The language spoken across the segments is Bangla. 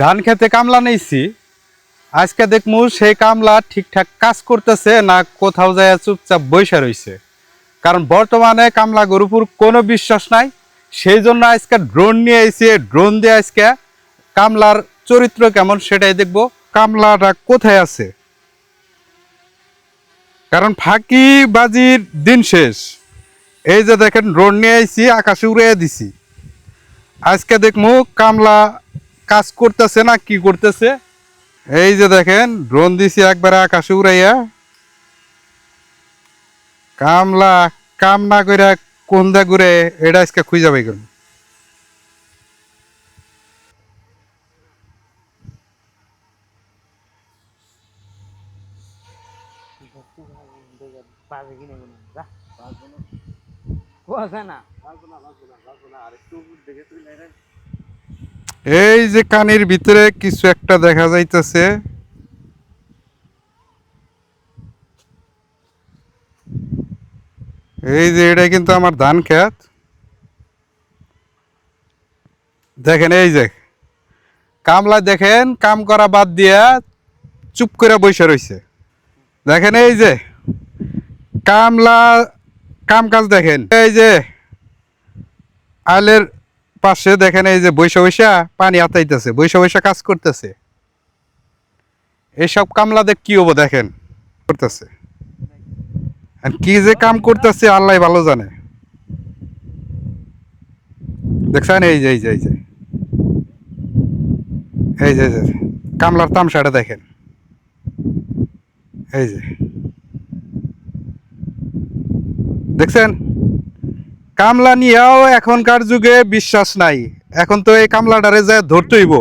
ধান খেতে কামলা নেইছি। আজকে দেখমু সেই কামলা ঠিকঠাক কাজ করতেছে না কোথাও যায় চুপচাপ বৈশা রইছে। কারণ বর্তমানে কামলা গরুপুর কোনো বিশ্বাস নাই। সেই জন্য আজকে ড্রোন নিয়ে এসে ড্রোন দিয়ে আজকে কামলার চরিত্র কেমন সেটাই দেখব। কামলাটা কোথায় আছে? কারণ ফাঁকি বাজির দিন শেষ। এই যে দেখেন ড্রোন নিয়ে আইছি, আকাশে উড়ে দিছি। আজকে দেখমু কামলা কাজ করতেছে না, কি করতেছে? এই যে দেখেন ড্রোন দিছি একবারে আকাশে উড়াইয়া। কামলা, কাম না করে কোন দা ঘুরে এটা আজকে খুঁজে পাই কেন পাবে কিনে কোনো যা কুয়াশা না এই যে কানের ভিতরে কিছু একটা দেখা যাইতেছে। এই যে এটা কিন্তু আমার ধান ক্ষেত। দেখেন, এই যে কামলা দেখেন, কাম করা বাদ দিয়া চুপ করে বসে রইছে। দেখেন, এই যে কামলা, কাম কাজ দেখেন। এই যে আলের পাশে দেখেন এই যে বৈশা বৈশা পানি আতাইতেছে, বৈশা বৈশা কাজ করতেছে। এইসব কামলাদের কি হব দেখেন, করতেছে। আর কি যে কাম করতেছে আল্লাহ ভালো জানে। দেখছেন এই যে এই যে। এই যে এই যে, কামলার তামসাটা দেখেন। এই যে। দেখছেন? কামলা নিয়েও এখনকার যুগে বিশ্বাস নাই। এখন তো এই কামলাটারে যায় ধরতেইব।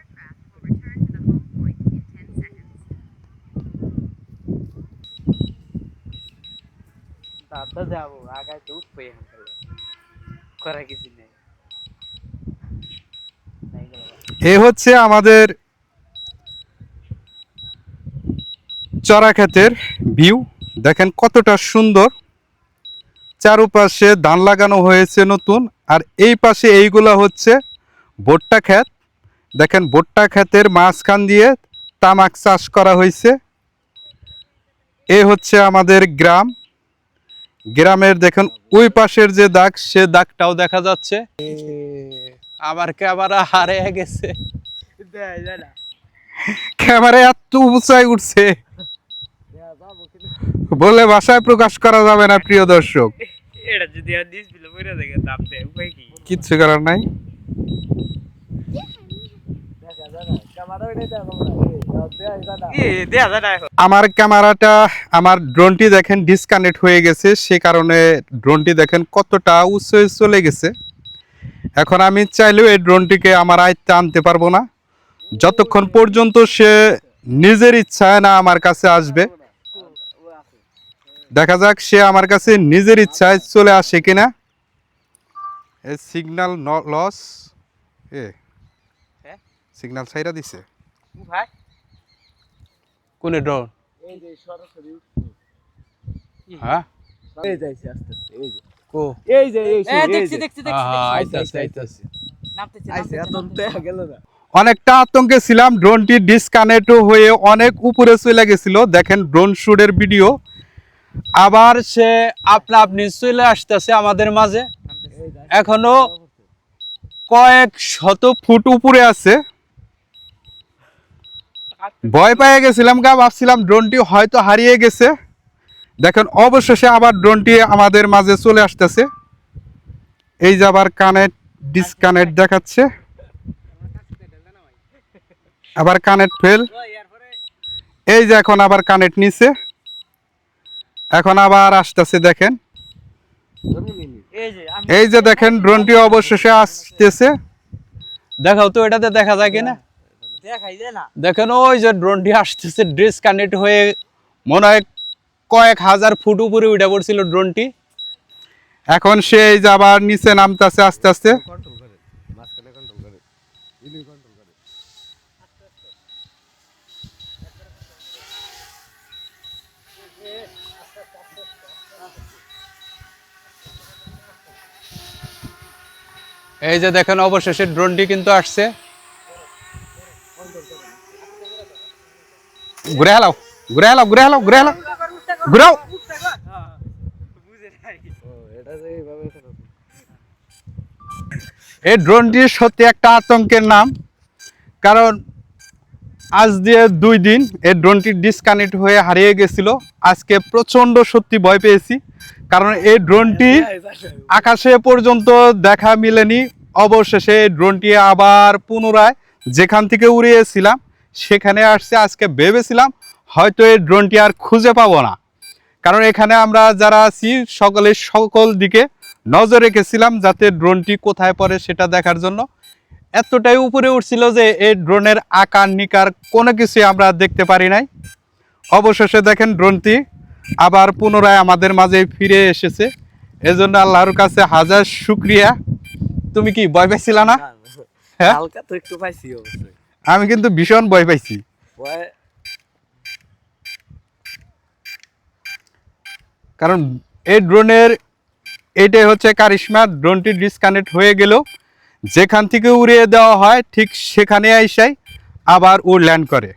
Aircraft will return to the home point in 10 seconds. তা তো যাব আগায় তো উঠবে করা কিছু নেই। এ হচ্ছে আমাদের চড়া ক্ষেতের ভিউ দেখেন কতটা সুন্দর। চারুপাশে ধান লাগানো হয়েছে নতুন আর এই পাশে এইগুলা হচ্ছে ভুট্টা ক্ষেত। দেখেন ভুট্টা ক্ষেতের মাঝখান দিয়ে তামাক চাষ করা হয়েছে। এ হচ্ছে আমাদের গ্রাম। গ্রামের দেখেন ওই পাশের যে দাগ সে দাগটাও দেখা যাচ্ছে। আমার ক্যামেরা হারে গেছে। ক্যামেরা এত উঁচাই উঠছে। বলে ভাষায় প্রকাশ করা যাবে না প্রিয় দর্শক। এটা যদি আর ডিসপ্লে পড়ে দাম দেয় উপায় কি? কিচ্ছু করার নাই। আমার ক্যামেরাটা আমার ড্রোনটি দেখেন ডিসকানেক্ট হয়ে গেছে সে কারণে ড্রোনটি দেখেন কতটা উচ্চ চলে গেছে। এখন আমি চাইলেও এই ড্রোনটিকে আমার আয়ত্তে আনতে পারব না। যতক্ষণ পর্যন্ত সে নিজের ইচ্ছায় না আমার কাছে আসবে দেখা যাক সে আমার কাছে নিজের ইচ্ছায় চলে আসে কিনা। এ সিগন্যাল লস এ। হ্যাঁ? সিগন্যাল ছাইরা দিছে। কোনে ড্রোন? এই যে সরাসরি উঠছে। হ্যাঁ? এই যাইছে আস্তে আস্তে এই যে। কো? এই যে এই এ দেখছি দেখছি দেখছি আইতাছে, আইতাছে। নামতেছে আইছে এত গেল না। অনেকটা আতঙ্কে ছিলাম ড্রোনটি ডিসকানেক্ট হয়ে অনেক উপরে চলে গেছিল। দেখেন ড্রোন শুটের ভিডিও আবার সে আপনা আপনি চলে আসতেছে আমাদের মাঝে। এখনও কয়েক শত ফুট উপরে আছে। ভয় পেয়ে গেছিলাম গা, ভাবছিলাম ড্রোনটি হয়তো হারিয়ে গেছে। দেখেন, অবশেষে আবার ড্রোনটি আমাদের মাঝে চলে আসতেছে। এই যে আবার কানেক্ট ডিসকানেক্ট দেখাচ্ছে। আবার কানেক্ট ফেল এই যে এখন আবার কানেক্ট নিছে। এখন আবার আসতেছে, দেখেন। এই যে দেখেন, ড্রোনটি অবশেষে আসতেছে। দেখাও তো, এটাতে দেখা যায় কিনা? দেখেন, ওই যে ড্রোনটি আসতেছে ডিসকানেক্ট হয়ে মনে হয় কয়েক হাজার ফুট উপরে উঠে পড়ছিল ড্রোনটি। এখন সে এই যে আবার নিচে নামতেছে, আস্তে আস্তে। এই যে দেখেন, অবশেষে ড্রোনটি কিন্তু আসছে ঘুরে হেলাও ঘুরে হেলাও ঘুরে হেলাও ঘুরে হেলাও, ঘুরাও। এই ড্রোনটি সত্যি একটা আতঙ্কের নাম, কারণ আজ দিয়ে দুই দিন এই ড্রোনটি ডিসকানেক্ট হয়ে হারিয়ে গেছিল। আজকে প্রচণ্ড সত্যি ভয় পেয়েছি। কারণ এই ড্রোনটি আকাশে পর্যন্ত দেখা মিলেনি। অবশেষে ড্রোনটি আবার পুনরায় যেখান থেকে উড়িয়েছিলাম, সেখানে আসছে আজকে ভেবেছিলাম, হয়তো এই ড্রোনটি আর খুঁজে পাবো না। কারণ এখানে আমরা যারা আছি, সকলে সকল দিকে নজর রেখেছিলাম যাতে ড্রোনটি কোথায় পড়ে সেটা দেখার জন্য। এতটাই উপরে উঠছিল যে এই ড্রোনের আকার নিকার কোনো কিছুই আমরা দেখতে পারি নাই। অবশেষে দেখেন ড্রোনটি আবার পুনরায় আমাদের মাঝে ফিরে এসেছে। এজন্য আল্লাহর কাছে হাজার শুক্রিয়া। তুমি কি ভয় পাইছিলা না। হ্যাঁ? হালকা তো একটু পাইছি অবশ্যই। আমি কিন্তু ভীষণ ভয় পাইছি। কারণ এই ড্রোনের এইটাই হচ্ছে কারিশমা। ড্রোনটি ডিসকানেক্ট হয়ে গেল। যেখান থেকে উড়িয়ে দেওয়া হয় ঠিক সেখানে এসে আবার ও ল্যান্ড করে।